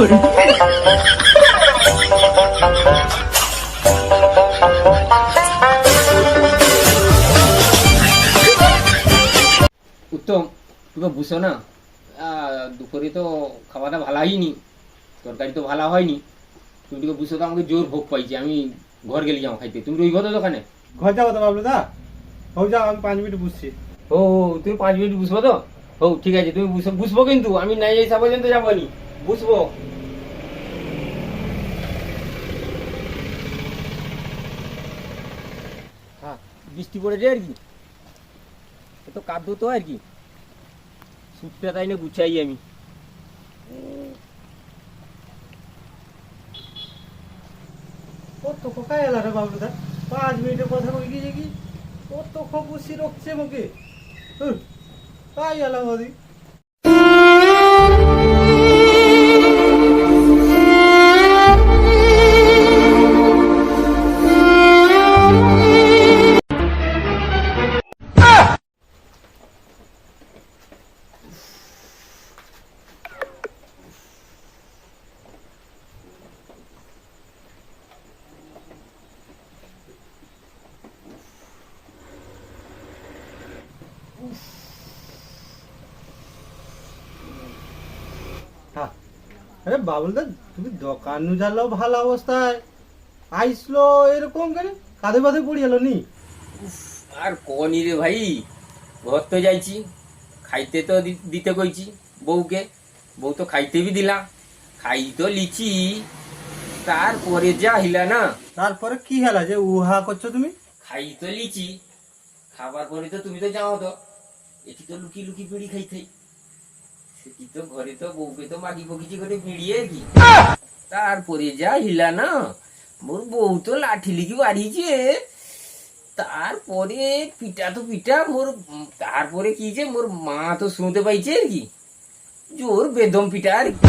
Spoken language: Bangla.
উত্তম তুমি বুঝছ না? দুপুরে তো খাওয়াটা ভালো হয়নি তরকারি তো ভালো হয়নি। তুমি তো বুঝছ তো আমাকে জোর ভোগ পাইছি আমি ঘর গেলে যাও খাইতে। তুমি রইব তো দোকানে? ঘর যাব তো বাবলু দা। হোক যাও আমি পাঁচ মিনিট বুঝছি। ও তুমি পাঁচ মিনিট বুঝব তো? ও ঠিক আছে তুমি বুঝব বুঝব কিন্তু আমি নাই যাই পর্যন্ত যাব নি। বুঝব। বৃষ্টি পড়েছে আর কি। তো কাঁদ তো আর কি। সুটটা তাই না গুছাই আমি। ও তো কোকায় এলা রে বাবুদা পাঁচ মিনিটের কথা কই গিয়ে কি ও তো খবুসি রকছে মুখে তাই এলা মোদি আরে বাবলু দা তুমি দোকান নু জানলো ভালো অবস্থায়। আইসলো এরকম কেন? কাঁধে বাঁধে পড়ি এলো নি? আর কনি রে ভাই? ঘর তো যাইছি খাইতে তো দিতে কইছি বউকে। বউ তো খাইতে বি দিলা খাই তো লিচি। তারপরে যা হিলা না। তারপরে কি হেলা যে উহা করছ তুমি? খাই তো লিচি খাবার পরে তো তুমি তো যাও তো। এটি তো লুকি লুকি বিড়ি খাই তো ঘরে তো বউকে তো মাগি বগিচি করে ভিড়িয়ে কি? তারপরে যা হিলা না, মোর বউ তো লাঠি লিখি বাড়িছে তারপরে পিটা তো পিটা মোর তারপরে কি যে মোর মা তো শুনতে পাইছে আর কি। জোর বেদম পিটা আর কি।